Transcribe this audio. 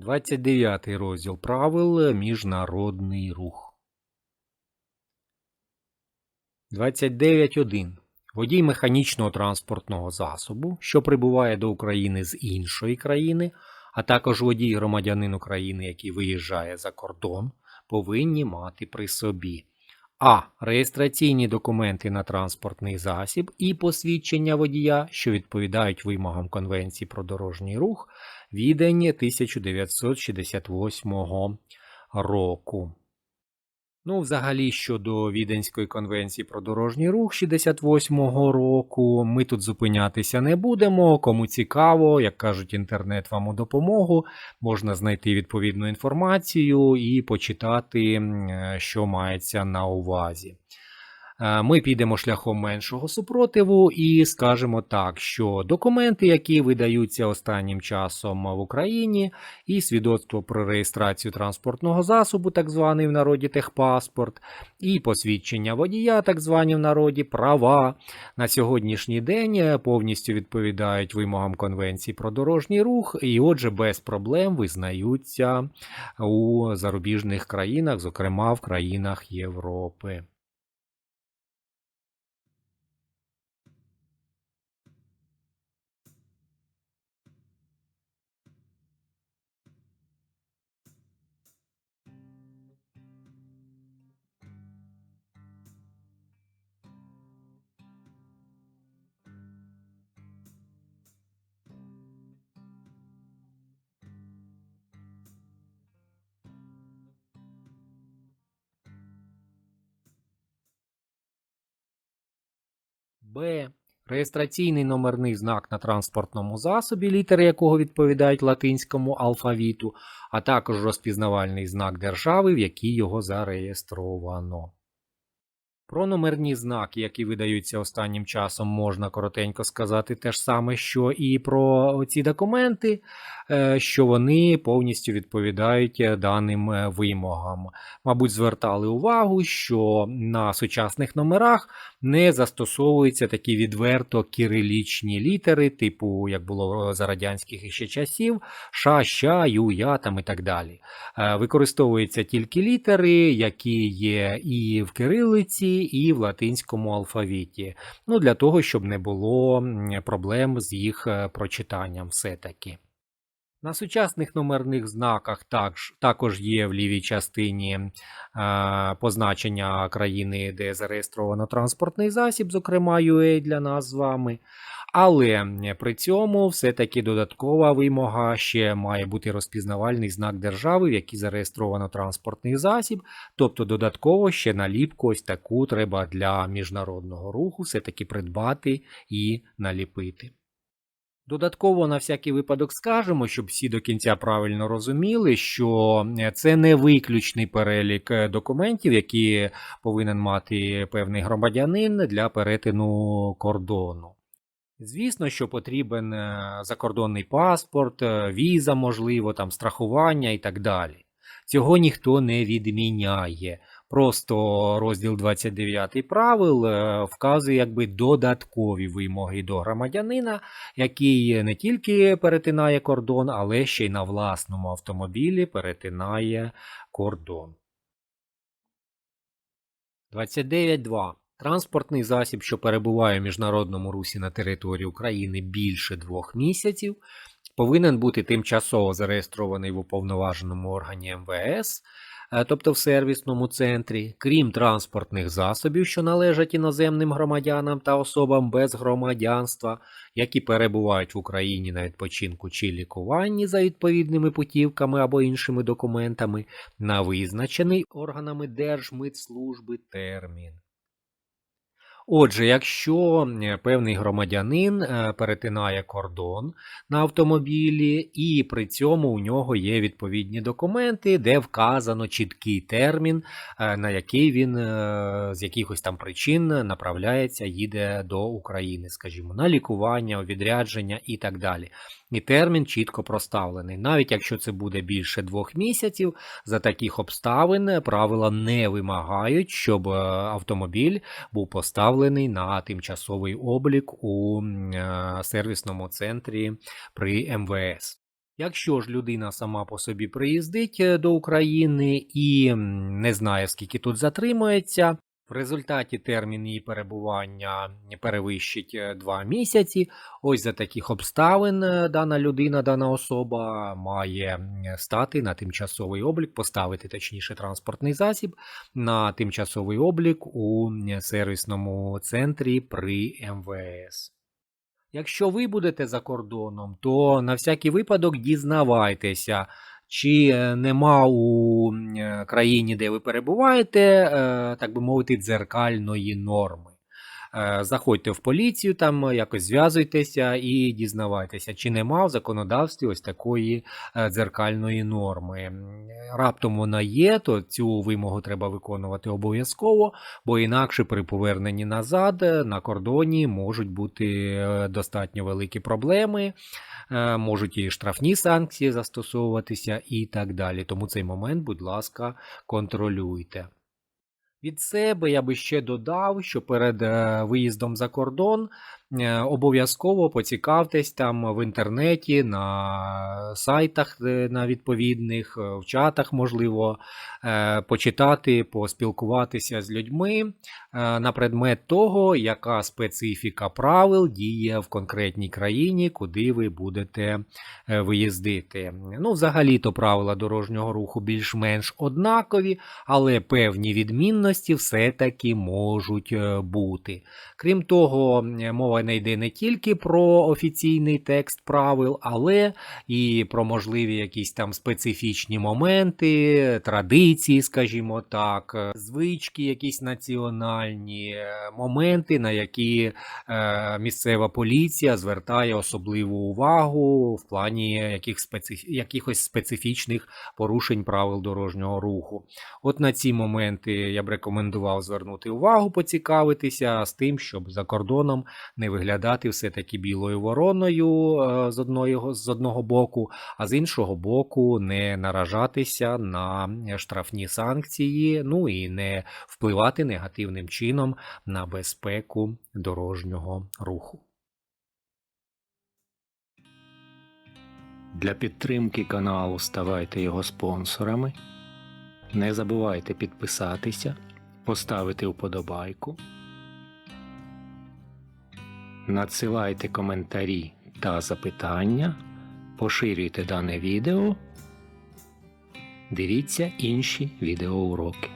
Двадцять дев'ятий розділ правил Міжнародний рух. 29.1. Водій механічного транспортного засобу, що прибуває до України з іншої країни, а також водій громадянин України, який виїжджає за кордон, повинні мати при собі а. Реєстраційні документи на транспортний засіб і посвідчення водія, що відповідають вимогам Конвенції про дорожній рух, віддані 1968 року. Ну, взагалі, щодо Віденської конвенції про дорожній рух 68-го року, ми тут зупинятися не будемо. Кому цікаво, як кажуть, інтернет вам у допомогу, можна знайти відповідну інформацію і почитати, е, що мається на увазі. Е, Ми підемо шляхом меншого супротиву і скажемо так, що документи, які видаються останнім часом в Україні, і свідоцтво про реєстрацію транспортного засобу, так званий в народі техпаспорт, і посвідчення водія, так звані в народі права, на сьогоднішній день е, повністю відповідають вимогам Конвенції про дорожній рух, і отже, без проблем визнаються у зарубіжних країнах, зокрема в країнах Європи. Б. Реєстраційний номерний знак на транспортному засобі, літери якого відповідають латинському алфавіту, а також розпізнавальний знак держави, в якій його зареєстровано. Про номерні знаки, які видаються останнім часом, можна коротенько сказати те ж саме, що і про ці документи, е, що вони повністю відповідають е, даним е, вимогам. Мабуть, звертали увагу, що на сучасних номерах не застосовуються такі відверто кирилічні літери, типу, як було за радянських іще часів, ша, ща, ю, я там і так далі. Е, Використовуються тільки літери, які є і в кирилиці, і в латинському алфавіті. Ну, для того, щоб не було проблем з їх е, прочитанням все-таки. На сучасних номерних знаках також, також є в лівій частині е, позначення країни, де зареєстровано транспортний засіб, зокрема UA для нас з вами. Але при цьому все-таки додаткова вимога ще має бути розпізнавальний знак держави, в якій зареєстровано транспортний засіб. Тобто додатково ще наліпку ось таку треба для міжнародного руху все-таки придбати і наліпити. Додатково на всякий випадок скажемо, щоб всі до кінця правильно розуміли, що е, це не виключний перелік е, документів, які повинен мати певний громадянин для перетину кордону. Звісно, що потрібен е, закордонний паспорт, віза, можливо, там страхування і так далі. Цього ніхто не відміняє. Просто розділ 29 правил е, вказує якби додаткові вимоги до громадянина, який не тільки перетинає кордон, але ще й на власному автомобілі перетинає кордон. 29.2. Транспортний засіб, що перебуває в міжнародному русі на території України більше двох місяців, повинен бути тимчасово зареєстрований в уповноваженому органі МВС, тобто в сервісному центрі, крім транспортних засобів, що належать іноземним громадянам та особам без громадянства, які перебувають в Україні на відпочинку чи лікуванні за відповідними путівками або іншими документами, на визначений органами Держмитслужби термін. Отже, якщо певний громадянин е, перетинає кордон на автомобілі, і при цьому у нього є відповідні документи, де вказано чіткий термін, е, на який він е, з якихось там причин направляється, їде до України, скажімо, на лікування, відрядження і так далі. І термін чітко проставлений. Навіть якщо це буде більше двох місяців, за таких обставин правила не вимагають, щоб автомобіль був поставлений на тимчасовий облік у е, сервісному центрі при МВС. Якщо ж людина сама по собі приїздить е, до України і не знає, скільки тут затримується, в результаті термін її перебування перевищить 2 місяці. Ось за таких обставин е, дана людина, дана особа має стати на тимчасовий облік, поставити точніше транспортний засіб на тимчасовий облік у сервісному центрі при МВС. Якщо ви будете за кордоном, то на всякий випадок дізнавайтеся, чи е, нема у е, країні, де ви перебуваєте, е, так би мовити, дзеркальної норми. Е, Заходьте в поліцію, там е, якось зв'язуйтеся і дізнавайтеся, чи нема в законодавстві ось такої е, дзеркальної норми. Раптом вона є, то цю вимогу треба виконувати обов'язково, бо інакше при поверненні назад на кордоні можуть бути достатньо великі проблеми, можуть і штрафні санкції застосовуватися і так далі. Тому цей момент, будь ласка, контролюйте. Від себе я би ще додав, що перед е, виїздом за кордон обов'язково поцікавтесь там в інтернеті, на сайтах е, на відповідних, е, в чатах, можливо, е, почитати, поспілкуватися з людьми е, на предмет того, яка специфіка правил діє в конкретній країні, куди ви будете е, виїздити. Ну, взагалі-то правила дорожнього руху більш-менш однакові, але певні відмінності все-таки можуть е, бути. Крім того, м, мова не йде не тільки про офіційний текст правил, але і про можливі якісь там специфічні моменти, традиції, скажімо так, е, звички, якісь національні е, моменти, на які е, місцева поліція звертає особливу увагу в плані яких специф... якихось специфічних порушень правил дорожнього руху. От на ці моменти я б рекомендував звернути увагу, поцікавитися з тим, щоб за кордоном не виглядати все-таки білою вороною е, з, одного, з одного боку, а з іншого боку, не наражатися на штрафні санкції, ну і не впливати негативним чином на безпеку дорожнього руху. Для підтримки каналу ставайте його спонсорами. Не забувайте підписатися, поставити вподобайку. Надсилайте коментарі та запитання, поширюйте дане відео. Дивіться інші відеоуроки.